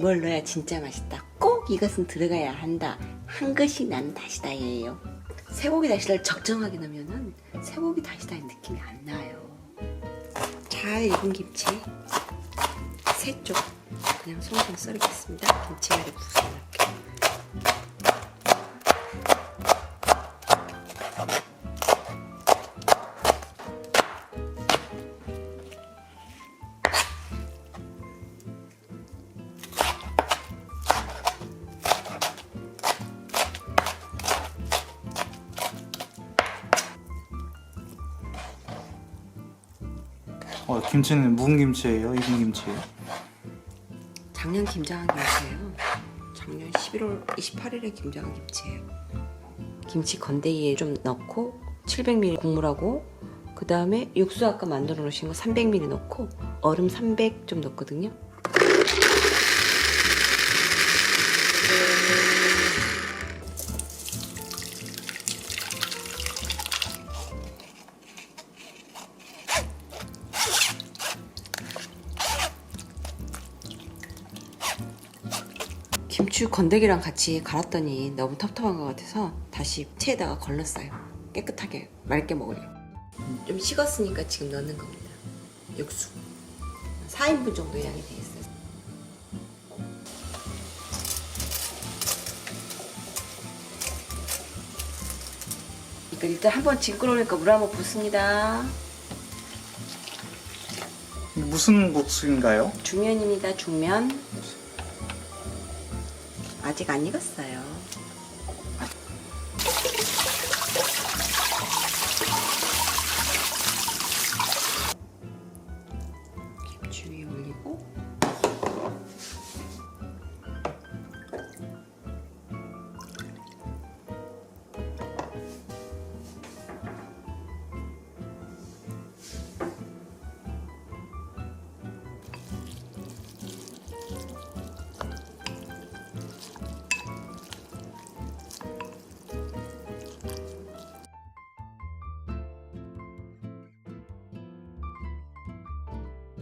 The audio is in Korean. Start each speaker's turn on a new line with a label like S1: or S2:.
S1: 뭘 넣어야 진짜 맛있다. 꼭 이것은 들어가야 한다. 한 것이 난 다시다예요. 쇠고기 다시다를 적정하게 넣으면은 쇠고기 다시다의 느낌이 안 나요. 잘 익은 김치 세 쪽 그냥 송송 썰겠습니다. 김치말이 국수에 넣게.
S2: 어, 김치는 묵은 김치예요? 익은 김치예요?
S1: 작년 김장한 김치예요. 작년 11월 28일에 김장한 김치예요. 김치 건더기에 좀 넣고 700ml 국물하고 그 다음에 육수 아까 만들어 놓으신 거 300ml 넣고 얼음 300 좀 넣거든요. 김치 건더기랑 같이 갈았더니 너무 텁텁한 것 같아서 다시 체에다가 걸렀어요. 깨끗하게 맑게 먹으려. 좀 식었으니까 지금 넣는 겁니다. 육수. 4인분 정도 양이 되겠어요. 그러니까 일단 한번 지금 끓어오니까 물 한번 붓습니다.
S2: 무슨 국수인가요?
S1: 중면입니다. 중면. 아직 안 익었어요. 김치 위에 올리고